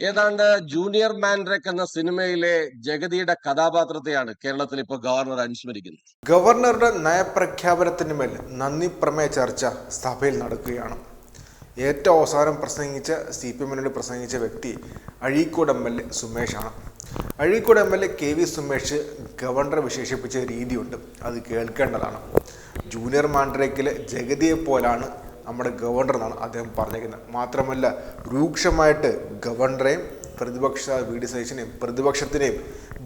ഏതാണ്ട് ജൂനിയർ മാൻഡ്രക് എന്ന സിനിമയിലെ ജഗതിയുടെ കഥാപാത്രത്തെയാണ് കേരളത്തിൽ ഇപ്പോൾ ഗവർണർ അനുസ്മരിക്കുന്നത്. ഗവർണറുടെ നയപ്രഖ്യാപനത്തിന് മേൽ നന്ദി പ്രമേയ ചർച്ച സഭയിൽ നടക്കുകയാണ്. ഏറ്റവും അവസാനം പ്രസംഗിച്ച സി പി എമ്മിനോട് പ്രസംഗിച്ച വ്യക്തി Azhikode M L A സുമേഷാണ്. Azhikode M L A K V Sumesh ഗവർണറെ വിശേഷിപ്പിച്ച രീതിയുണ്ട്. അത് കേൾക്കേണ്ടതാണ്. ജൂനിയർ മാൻഡ്രേക്കിലെ ജഗതിയെ പോലാണ് നമ്മുടെ ഗവർണർ എന്നാണ് അദ്ദേഹം പറഞ്ഞിരിക്കുന്നത്. മാത്രമല്ല രൂക്ഷമായിട്ട് ഗവർണറെയും പ്രതിപക്ഷ വി ഡി സതീശനെയും പ്രതിപക്ഷത്തിനെയും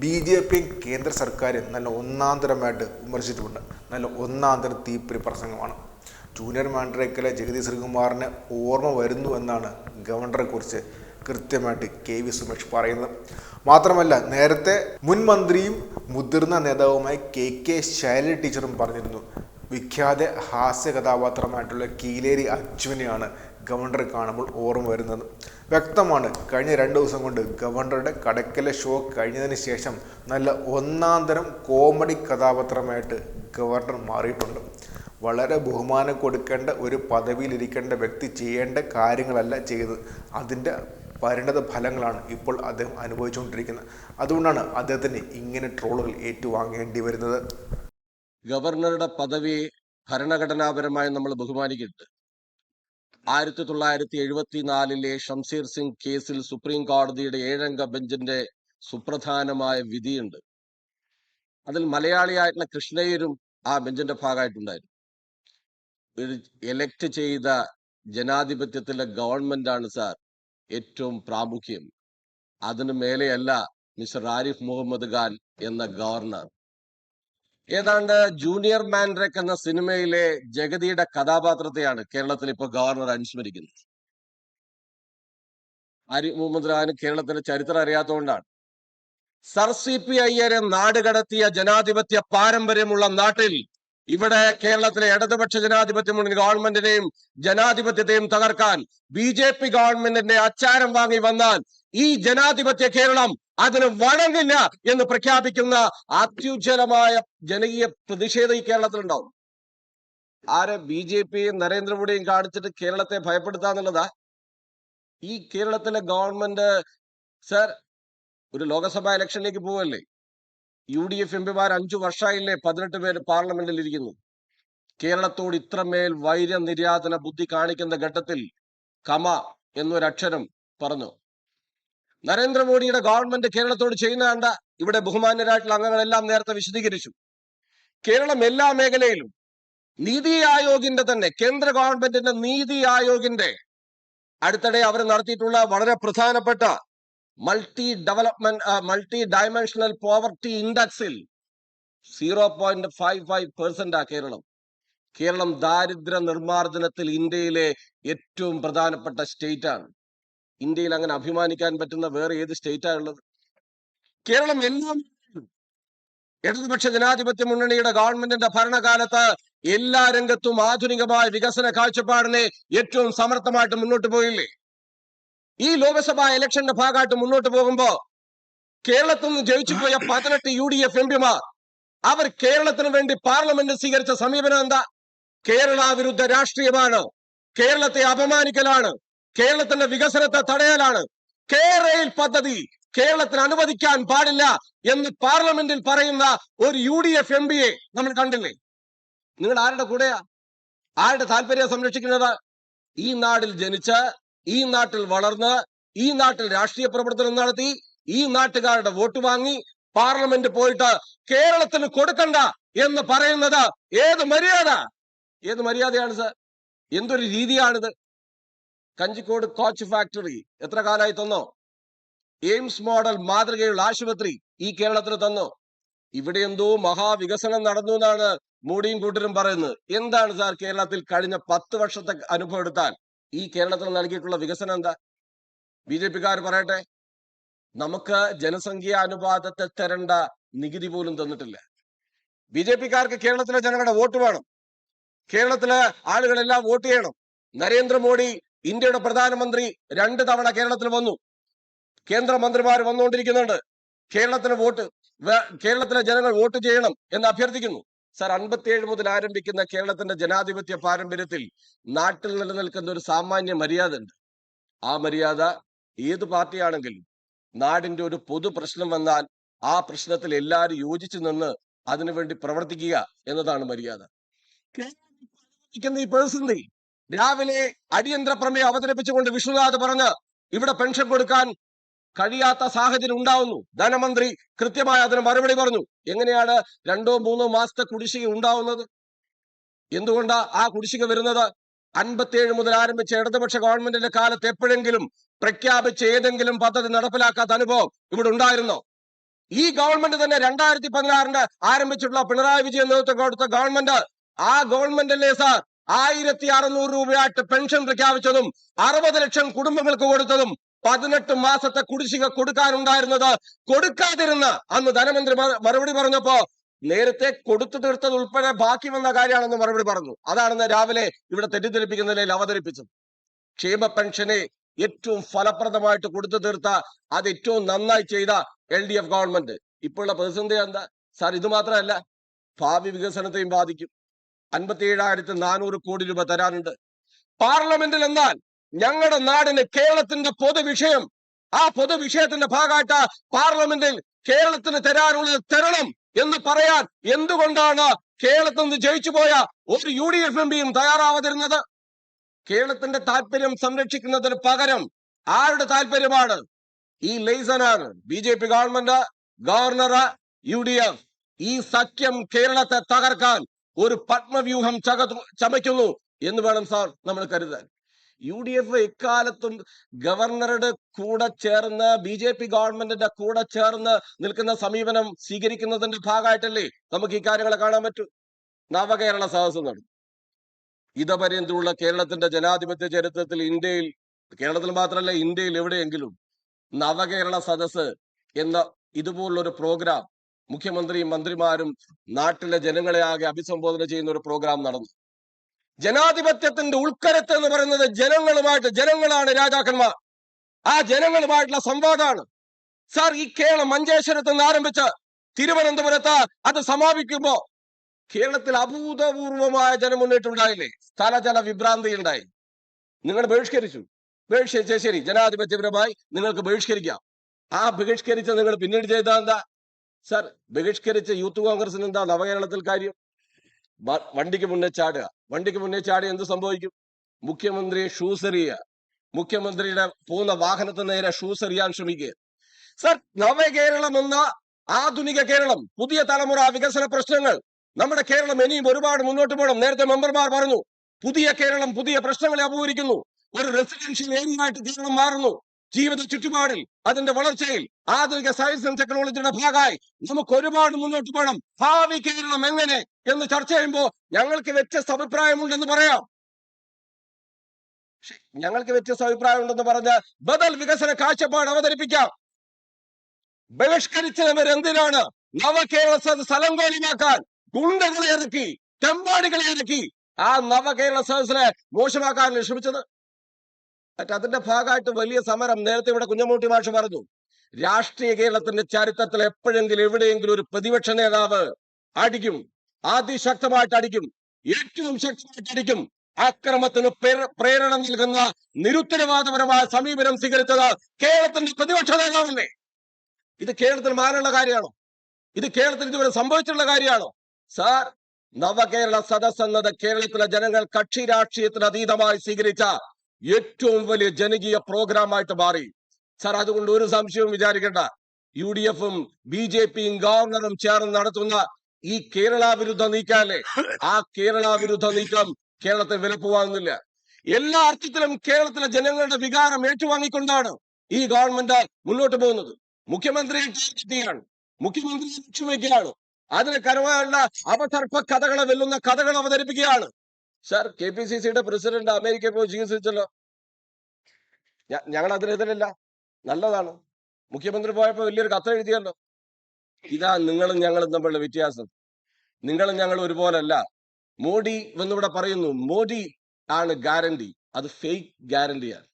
ബി ജെ പിയും കേന്ദ്ര സർക്കാരും നല്ല ഒന്നാന്തരമായിട്ട് വിമർശിച്ചിട്ടുണ്ട്. നല്ല ഒന്നാന്തര തീപ്പൊരി പ്രസംഗമാണ്. ജൂനിയർ മാൻഡ്രേക്കിലെ ജഗതി ശ്രീകുമാറിന് ഓർമ്മ വരുന്നു എന്നാണ് ഗവർണറെക്കുറിച്ച് കൃത്യമായിട്ട് കെ വി സുമേഷ് പറയുന്നത്. മാത്രമല്ല നേരത്തെ മുൻ മന്ത്രിയും മുതിർന്ന നേതാവുമായി കെ കെ ശൈലജ ടീച്ചറും പറഞ്ഞിരുന്നു. വിഖ്യാത ഹാസ്യ കഥാപാത്രമായിട്ടുള്ള കീലേരി അച്ചുവിനെയാണ് ഗവർണർ കാണുമ്പോൾ ഓർമ്മ വരുന്നത്. വ്യക്തമാണ് കഴിഞ്ഞ രണ്ട് ദിവസം കൊണ്ട് ഗവർണറുടെ കടക്കലെ ഷോ കഴിഞ്ഞതിന് ശേഷം നല്ല ഒന്നാന്തരം കോമഡി കഥാപാത്രമായിട്ട് ഗവർണർ മാറിയിട്ടുണ്ട്. വളരെ ബഹുമാനം കൊടുക്കേണ്ട ഒരു പദവിയിലിരിക്കേണ്ട വ്യക്തി ചെയ്യേണ്ട കാര്യങ്ങളല്ല ചെയ്തത്. അതിന്റെ പരിണത ഫലങ്ങളാണ് ഇപ്പോൾ അദ്ദേഹം അനുഭവിച്ചുകൊണ്ടിരിക്കുന്നത്. അതുകൊണ്ടാണ് അദ്ദേഹത്തിന് ഇങ്ങനെ ട്രോളുകൾ ഏറ്റുവാങ്ങേണ്ടി വരുന്നത്. ഗവർണറുടെ പദവി ഭരണഘടനാപരമായി നമ്മൾ ബഹുമാനിക്കുന്നുണ്ട് ആയിരത്തി തൊള്ളായിരത്തി എഴുപത്തിനാലിലെ ഷംസീർ സിംഗ് കേസിൽ സുപ്രീം കോടതിയുടെ ഏഴംഗ ബെഞ്ചിന്റെ സുപ്രധാനമായ വിധിയുണ്ട്. അതിൽ മലയാളിയായിട്ടുള്ള കൃഷ്ണയ്യരും ആ ബെഞ്ചിന്റെ ഭാഗമായിട്ടുണ്ടായിരുന്നു. എലക്ട് ചെയ്ത ജനാധിപത്യത്തിലെ ഗവൺമെന്റ് ആണ് സാർ ഏറ്റവും പ്രാമുഖ്യം. അതിനു മേലെയല്ല മിസ്റ്റർ ആരിഫ് മുഹമ്മദ് ഖാൻ എന്ന ഗവർണർ. ഏതാണ്ട് ജൂനിയർ മാൻഡ്രക് എന്ന സിനിമയിലെ ജഗതിയുടെ കഥാപാത്രത്തെയാണ് കേരളത്തിൽ ഇപ്പോൾ ഗവർണർ അനുസ്മരിക്കുന്നത്. ആരി മുഹമ്മദ് റാന് കേരളത്തിന്റെ ചരിത്രം അറിയാത്തതുകൊണ്ടാണ്. സർ സി പി അയ്യരെ നാട് കടത്തിയ ജനാധിപത്യ പാരമ്പര്യമുള്ള നാട്ടിൽ ഇവിടെ കേരളത്തിലെ ഇടതുപക്ഷ ജനാധിപത്യ മുന്നണി ഗവൺമെന്റിനെയും ജനാധിപത്യത്തെയും തകർക്കാൻ ബി ജെ പി ഗവൺമെന്റിന്റെ അച്ചാരം വാങ്ങി വന്നാൽ ഈ ജനാധിപത്യ കേരളം അതിന് വഴങ്ങില്ല എന്ന് പ്രഖ്യാപിക്കുന്ന അത്യുജ്വലമായ ജനകീയ പ്രതിഷേധം ഈ കേരളത്തിലുണ്ടാവും. ആരെ ബി ജെ പിയും നരേന്ദ്രമോദിയും കാണിച്ചിട്ട് കേരളത്തെ ഭയപ്പെടുത്താന്നുള്ളതാ ഈ കേരളത്തിലെ ഗവൺമെന്റ് സർ ഒരു ലോക്സഭാ ഇലക്ഷനിലേക്ക് പോവല്ലേ? യു ഡി എഫ് എംപിമാർ അഞ്ചു വർഷമായില്ലേ പതിനെട്ട് പേര് പാർലമെന്റിൽ ഇരിക്കുന്നു. കേരളത്തോട് ഇത്രമേൽ വൈര്യനിര്യാതന ബുദ്ധി കാണിക്കുന്ന ഘട്ടത്തിൽ കമ എന്നൊരക്ഷരം പറഞ്ഞു. നരേന്ദ്രമോദിയുടെ ഗവൺമെന്റ് കേരളത്തോട് ചെയ്യുന്ന കണ്ട ഇവിടെ ബഹുമാന്യരായിട്ടുള്ള അംഗങ്ങളെല്ലാം നേരത്തെ വിശദീകരിച്ചു. കേരളം എല്ലാ മേഖലയിലും നീതി ആയോഗിന്റെ തന്നെ കേന്ദ്ര ഗവൺമെന്റിന്റെ നീതി ആയോഗിന്റെ അടുത്തിടെ അവർ നടത്തിയിട്ടുള്ള വളരെ പ്രധാനപ്പെട്ട multi development multi dimensional poverty ഇൻഡെക്സിൽ zero point five five percent ആ കേരളം. കേരളം ദാരിദ്ര്യ നിർമ്മാർജനത്തിൽ ഇന്ത്യയിലെ ഏറ്റവും പ്രധാനപ്പെട്ട സ്റ്റേറ്റ് ആണ്. ഇന്ത്യയിൽ അങ്ങനെ അഭിമാനിക്കാൻ പറ്റുന്ന വേറെ ഏത് സ്റ്റേറ്റാ ഉള്ളത്? കേരളം എല്ലാം ഇടതുപക്ഷ ജനാധിപത്യ മുന്നണിയുടെ ഗവൺമെന്റിന്റെ ഭരണകാലത്ത് എല്ലാ രംഗത്തും ആധുനികമായ വികസന കാഴ്ചപ്പാടിനെ ഏറ്റവും സമർത്ഥമായിട്ട് മുന്നോട്ട് പോയില്ലേ? ഈ ലോക്സഭാ ഇലക്ഷന്റെ ഭാഗമായിട്ട് മുന്നോട്ട് പോകുമ്പോ കേരളത്തിൽ നിന്ന് ജയിച്ചു പോയ പതിനെട്ട് യു ഡി എഫ് എംപിമാർ അവർ കേരളത്തിന് വേണ്ടി പാർലമെന്റ് സ്വീകരിച്ച സമീപനം എന്താ? കേരള വിരുദ്ധ രാഷ്ട്രീയമാണ്. കേരളത്തെ അപമാനിക്കലാണ്. കേരളത്തിന്റെ വികസനത്തെ തടയലാണ്. കേരയിൽ പദ്ധതി കേരളത്തിന് അനുവദിക്കാൻ പാടില്ല എന്ന് പാർലമെന്റിൽ പറയുന്ന ഒരു യു ഡി എഫ് എം പിയെ നമ്മൾ കണ്ടില്ലേ? നിങ്ങൾ ആരുടെ കൂടെയാ? ആരുടെ താല്പര്യം സംരക്ഷിക്കുന്നത്? ഈ നാട്ടിൽ ജനിച്ച് ഈ നാട്ടിൽ വളർന്ന് ഈ നാട്ടിൽ രാഷ്ട്രീയ പ്രവർത്തനം നടത്തി ഈ നാട്ടുകാരുടെ വോട്ട് വാങ്ങി പാർലമെന്റ് പോയിട്ട് കേരളത്തിന് കൊടുക്കണ്ട എന്ന് പറയുന്നത് ഏത് മര്യാദ? ഏത് മര്യാദയാണ് സർ? എന്തൊരു രീതിയാണിത്? Kanjikode coach factory. എത്ര കാലമായി തന്നോ? എയിംസ് മോഡൽ മാതൃകയുള്ള ആശുപത്രി ഈ കേരളത്തിന് തന്നോ? ഇവിടെ എന്തോ മഹാവികസനം നടന്നു എന്നാണ് മോഡിയും കൂട്ടരും പറയുന്നത്. എന്താണ് സാർ കേരളത്തിൽ കഴിഞ്ഞ പത്ത് വർഷത്തെ അനുഭവം എടുത്താൽ? ഈ കേരളത്തിൽ നൽകിയിട്ടുള്ള വികസനം എന്താ? ബി ജെ പിക്കാർ പറയട്ടെ നമുക്ക് ജനസംഖ്യാ അനുപാതത്തെ തരേണ്ട നികുതി പോലും തന്നിട്ടില്ല. ബി ജെ പിക്കാർക്ക് കേരളത്തിലെ ജനങ്ങളുടെ വോട്ട് വേണം. കേരളത്തിലെ ആളുകളെല്ലാം വോട്ട് ചെയ്യണം. നരേന്ദ്രമോദി ഇന്ത്യയുടെ പ്രധാനമന്ത്രി രണ്ട് തവണ കേരളത്തിൽ വന്നു. കേന്ദ്രമന്ത്രിമാർ വന്നുകൊണ്ടിരിക്കുന്നുണ്ട്. കേരളത്തിന് വോട്ട് കേരളത്തിലെ ജനങ്ങൾ വോട്ട് ചെയ്യണം എന്ന് അഭ്യർത്ഥിക്കുന്നു. സർ അൻപത്തിയേഴ് മുതൽ ആരംഭിക്കുന്ന കേരളത്തിന്റെ ജനാധിപത്യ പാരമ്പര്യത്തിൽ നാട്ടിൽ നിലനിൽക്കുന്ന ഒരു സാമാന്യ മര്യാദ ഉണ്ട് ആ മര്യാദ ഏത് പാർട്ടിയാണെങ്കിലും നാടിന്റെ ഒരു പൊതു പ്രശ്നം വന്നാൽ ആ പ്രശ്നത്തിൽ എല്ലാവരും യോജിച്ചു നിന്ന് അതിനുവേണ്ടി പ്രവർത്തിക്കുക എന്നതാണ് മര്യാദ. ഈ പ്രതിസന്ധി രാവിലെ അടിയന്തര പ്രമേയം അവതരിപ്പിച്ചുകൊണ്ട് വിഷ്ണുനാഥ് പറഞ്ഞ് ഇവിടെ പെൻഷൻ കൊടുക്കാൻ കഴിയാത്ത സാഹചര്യം ഉണ്ടാവുന്നു. ധനമന്ത്രി കൃത്യമായി അതിന് മറുപടി പറഞ്ഞു. എങ്ങനെയാണ് രണ്ടോ മൂന്നോ മാസത്തെ കുടിശ്ശിക ഉണ്ടാവുന്നത്? എന്തുകൊണ്ടാ ആ കുടിശ്ശിക വരുന്നത്? അൻപത്തിയേഴ് മുതൽ ആരംഭിച്ച ഇടതുപക്ഷ ഗവൺമെന്റിന്റെ കാലത്ത് എപ്പോഴെങ്കിലും പ്രഖ്യാപിച്ച ഏതെങ്കിലും പദ്ധതി നടപ്പിലാക്കാത്ത അനുഭവം ഇവിടെ ഉണ്ടായിരുന്നോ? ഈ ഗവൺമെന്റ് തന്നെ രണ്ടായിരത്തി പതിനാറിന് ആരംഭിച്ചിട്ടുള്ള പിണറായി വിജയൻ നേതൃത്വം കൊടുത്ത ഗവൺമെന്റ് ആ ഗവൺമെന്റ് അല്ലേ സാർ? ആയിരത്തി അറുന്നൂറ് രൂപയായിട്ട് പെൻഷൻ പ്രഖ്യാപിച്ചതും അറുപത് ലക്ഷം കുടുംബങ്ങൾക്ക് കൊടുത്തതും പതിനെട്ട് മാസത്തെ കുടിശ്ശിക കൊടുക്കാനുണ്ടായിരുന്നത് കൊടുക്കാതിരുന്ന അന്ന് ധനമന്ത്രി മറുപടി പറഞ്ഞപ്പോ നേരത്തെ കൊടുത്തു തീർത്തത് ഉൾപ്പെടെ ബാക്കി വന്ന കാര്യമാണെന്ന് മറുപടി പറഞ്ഞു. അതാണെന്ന് രാവിലെ ഇവിടെ തെറ്റിദ്ധരിപ്പിക്കുന്ന നിലയിൽ അവതരിപ്പിച്ചത്. ക്ഷേമ പെൻഷനെ ഏറ്റവും ഫലപ്രദമായിട്ട് കൊടുത്തു തീർത്ത അത് ഏറ്റവും നന്നായി ചെയ്ത എൽ ഡി എഫ് ഗവൺമെന്റ്. ഇപ്പോഴുള്ള പ്രതിസന്ധി എന്താ? സാർ ഇത് മാത്രമല്ല ഭാവി വികസനത്തെയും ബാധിക്കും. അൻപത്തി ഏഴായിരത്തി നാനൂറ് കോടി രൂപ തരാനുണ്ട്. പാർലമെന്റിൽ എന്നാൽ ഞങ്ങളുടെ നാടിന് കേരളത്തിന്റെ പൊതുവിഷയം ആ പൊതുവിഷയത്തിന്റെ ഭാഗമായിട്ട് പാർലമെന്റിൽ കേരളത്തിന് തരാനുള്ളത് തരണം എന്ന് പറയാൻ എന്തുകൊണ്ടാണ് കേരളത്തിൽ നിന്ന് ജയിച്ചു പോയ ഒരു യു ഡി എഫ് എം പിയും തയ്യാറാവാതിരുന്നത്? കേരളത്തിന്റെ താല്പര്യം സംരക്ഷിക്കുന്നതിന് പകരം ആരുടെ താല്പര്യമാണ്? ഈ ലൈസനാണ് B J P government governor U D F ഈ സഖ്യം കേരളത്തെ തകർക്കാൻ ഒരു പത്മവ്യൂഹം ചക ചമയ്ക്കുന്നു എന്ന് വേണം സാർ നമ്മൾ കരുതാൻ. യു ഡി എഫ് എക്കാലത്തും ഗവർണറുടെ കൂടെ ചേർന്ന് ബി ജെ പി ഗവൺമെന്റിന്റെ കൂടെ ചേർന്ന് നിൽക്കുന്ന സമീപനം സ്വീകരിക്കുന്നതിന്റെ ഭാഗമായിട്ടല്ലേ നമുക്ക് ഈ കാര്യങ്ങളെ കാണാൻ പറ്റൂ. നവകേരള സദസ് നടന്നു. ഇതപര്യന്തമുള്ള കേരളത്തിന്റെ ജനാധിപത്യ ചരിത്രത്തിൽ ഇന്ത്യയിൽ കേരളത്തിൽ മാത്രമല്ല ഇന്ത്യയിൽ എവിടെയെങ്കിലും നവകേരള സദസ് എന്ന ഇതുപോലുള്ളൊരു പ്രോഗ്രാം മുഖ്യമന്ത്രിയും മന്ത്രിമാരും നാട്ടിലെ ജനങ്ങളെ ആകെ അഭിസംബോധന ചെയ്യുന്ന ഒരു പ്രോഗ്രാം നടന്നു. ജനാധിപത്യത്തിന്റെ ഉൾക്കരത്ത് എന്ന് പറയുന്നത് ജനങ്ങളുമായിട്ട് ജനങ്ങളാണ് രാജാക്കന്മാർ. ആ ജനങ്ങളുമായിട്ടുള്ള സംവാദമാണ് സാർ ഈ കേരളം മഞ്ചേശ്വരത്ത് നിന്ന് ആരംഭിച്ച് തിരുവനന്തപുരത്ത് അത് സമാപിക്കുമ്പോ കേരളത്തിൽ അഭൂതപൂർവമായ ജനമുന്നേറ്റം ഉണ്ടായില്ലേ സ്ഥലജല വിഭ്രാന്തി ഉണ്ടായി. നിങ്ങൾ ബഹിഷ്കരിച്ചു. ബഹിഷ്കരിച്ച ശരി. ജനാധിപത്യപരമായി നിങ്ങൾക്ക് ബഹിഷ്കരിക്കാം. ആ ബഹിഷ്കരിച്ച നിങ്ങൾ പിന്നീട് ചെയ്ത എന്താ? സാർ ബഹിഷ്കരിച്ച യൂത്ത് കോൺഗ്രസിന് എന്താ നവകേരളത്തിൽ കാര്യം? വണ്ടിക്ക് മുന്നേ ചാടുക. വണ്ടിക്ക് മുന്നേ ചാടി എന്ത് സംഭവിക്കും? മുഖ്യമന്ത്രി എറിയുക. മുഖ്യമന്ത്രിയുടെ പോകുന്ന വാഹനത്തിന് നേരെ ഷൂസ് എറിയാൻ ശ്രമിക്കുക. സർ നവകേരളം എന്ന ആധുനിക കേരളം പുതിയ തലമുറ വികസന പ്രശ്നങ്ങൾ. നമ്മുടെ കേരളം ഇനിയും ഒരുപാട് മുന്നോട്ട് പോകണം. നേരത്തെ മെമ്പർമാർ പറഞ്ഞു പുതിയ കേരളം പുതിയ പ്രശ്നങ്ങളെ അപൂരിക്കുന്നു ഒരു റെസിഡൻഷ്യൽ ഏരിയ ആയിട്ട് കേരളം മാറുന്നു. ജീവിത ചുറ്റുപാടിൽ അതിന്റെ വളർച്ചയിൽ ആധുനിക സയൻസ് ആൻഡ് ടെക്നോളജിയുടെ ഭാഗമായി നമുക്ക് ഒരുപാട് മുന്നോട്ട് പോകണം. ഭാവി കേരളം എങ്ങനെ എന്ന് ചർച്ച ചെയ്യുമ്പോൾ ഞങ്ങൾക്ക് വ്യത്യസ്ത അഭിപ്രായമുണ്ടെന്ന് പറയാം. ഞങ്ങൾക്ക് വ്യത്യസ്ത അഭിപ്രായമുണ്ടെന്ന് പറഞ്ഞ് ബദൽ വികസന കാഴ്ചപ്പാട് അവതരിപ്പിക്കാം. ബഹിഷ്കരിച്ചവർ എന്തിനാണ് നവകേരള സദസ് അലങ്കോലമാക്കാൻ ഗുണ്ടകളെ ഇറക്കി തെമ്പാടികളെ ഇറക്കി. ആ നവകേരള സദസ്സിനെ മോശമാക്കാൻ ശ്രമിച്ചത്? അതിന്റെ ഭാഗമായിട്ട് വലിയ സമരം നേരത്തെ ഇവിടെ കുഞ്ഞമ്മൂട്ടി മാഷ് പറഞ്ഞു. രാഷ്ട്രീയ കേരളത്തിന്റെ ചരിത്രത്തിൽ എപ്പോഴെങ്കിലും എവിടെയെങ്കിലും ഒരു പ്രതിപക്ഷ നേതാവ് അടിക്കും. അതിശക്തമായിട്ട് അടിക്കും. ഏറ്റവും ശക്തമായിട്ട് അടിക്കും. അക്രമത്തിന് പ്രേരണ നൽകുന്ന നിരുത്തരവാദപരമായ സമീപനം സ്വീകരിച്ചത് കേരളത്തിന്റെ പ്രതിപക്ഷ നേതാവല്ലേ? ഇത് കേരളത്തിൽ മാനുള്ള കാര്യമാണോ? ഇത് കേരളത്തിൽ ഇതുവരെ സംഭവിച്ചിട്ടുള്ള കാര്യമാണോ? സാർ നവകേരള സദസ് എന്നത് കേരളത്തിലെ ജനങ്ങൾ കക്ഷി രാഷ്ട്രീയത്തിന് അതീതമായി സ്വീകരിച്ച ഏറ്റവും വലിയ ജനകീയ പ്രോഗ്രാമായിട്ട് മാറി. സാർ അതുകൊണ്ട് ഒരു സംശയവും വിചാരിക്കേണ്ട. യു ഡി എഫും ബി ജെ പിയും ഗവർണറും ചേർന്ന് നടത്തുന്ന ഈ കേരള വിരുദ്ധ നീക്കാല്ലേ ആ കേരള വിരുദ്ധ നീക്കം കേരളത്തെ വിലപ്പുവാങ്ങുന്നില്ല എല്ലാ അർത്ഥത്തിലും കേരളത്തിലെ ജനങ്ങളുടെ വികാരം ഏറ്റുവാങ്ങിക്കൊണ്ടാണ് ഈ ഗവൺമെന്റ് മുന്നോട്ട് പോകുന്നത്. മുഖ്യമന്ത്രിയെ ടാർഗറ്റ് ചെയ്യാണ് മുഖ്യമന്ത്രിയെ ലക്ഷ്യം വയ്ക്കുകയാണ് അതിന് കരവാനുള്ള അപസർപ്പ കഥകളെ വെല്ലുന്ന കഥകൾ അവതരിപ്പിക്കുകയാണ്. സാർ കെ പി സി സിയുടെ പ്രസിഡന്റ് അമേരിക്കയിൽ പോയി ചികിത്സിച്ചല്ലോ. ഞങ്ങൾ അതിനെതിരല്ല നല്ലതാണ്. മുഖ്യമന്ത്രി പോയപ്പോ വലിയൊരു കത്ത് എഴുതിയല്ലോ. ഇതാ നിങ്ങളും ഞങ്ങളും തമ്മിലുള്ള വ്യത്യാസം. നിങ്ങളും ഞങ്ങളും ഒരുപോലല്ല. മോഡി എന്നിവിടെ പറയുന്നു മോഡി ആണ് ഗ്യാരണ്ടി അത് ഫേക്ക് ഗ്യാരണ്ടിയാണ്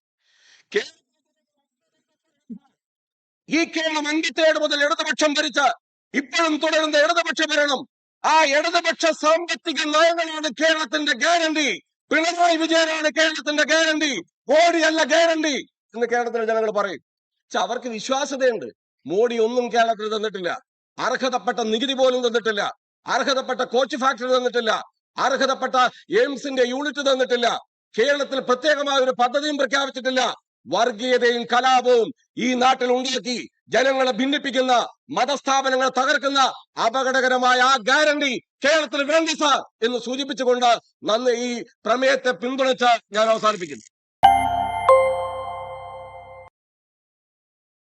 ഈ കേരളം അഞ്ചത്തേഴ് മുതൽ ഇടതുപക്ഷം ഭരിച്ച ഇപ്പോഴും തുടരുന്ന ഇടതുപക്ഷ ഭരണം ആ ഇടതുപക്ഷ സാമ്പത്തിക നയങ്ങളാണ് കേരളത്തിന്റെ ഗ്യാരണ്ടി പിണറായി വിജയനാണ് കേരളത്തിന്റെ ഗ്യാരണ്ടി മോഡിയല്ല ഗ്യാരണ്ടി എന്ന് കേരളത്തിലെ ജനങ്ങൾ പറയും പക്ഷെ അവർക്ക് വിശ്വാസ്യതയുണ്ട്. മോഡി ഒന്നും കേരളത്തിൽ തന്നിട്ടില്ല. അർഹതപ്പെട്ട നികുതി പോലും തന്നിട്ടില്ല. അർഹതപ്പെട്ട കോച്ച് ഫാക്ടറി തന്നിട്ടില്ല. അർഹതപ്പെട്ട എയിംസിന്റെ യൂണിറ്റ് തന്നിട്ടില്ല. കേരളത്തിൽ പ്രത്യേകമായ ഒരു പദ്ധതിയും പ്രഖ്യാപിച്ചിട്ടില്ല. വർഗീയതയും കലാപവും ഈ നാട്ടിൽ ഉണ്ടാക്കി. ജനങ്ങളെ ഭിന്നിപ്പിക്കുന്ന മതസ്ഥാപനങ്ങളെ തകർക്കുന്ന അപകടകരമായ ആ ഗ്യാരണ്ടി കേരളത്തിന് വേണ്ടി സാർ എന്ന് സൂചിപ്പിച്ചുകൊണ്ട് നന്ന് ഈ പ്രമേയത്തെ പിന്തുണച്ച് ഞാൻ അവസാനിപ്പിക്കുന്നു.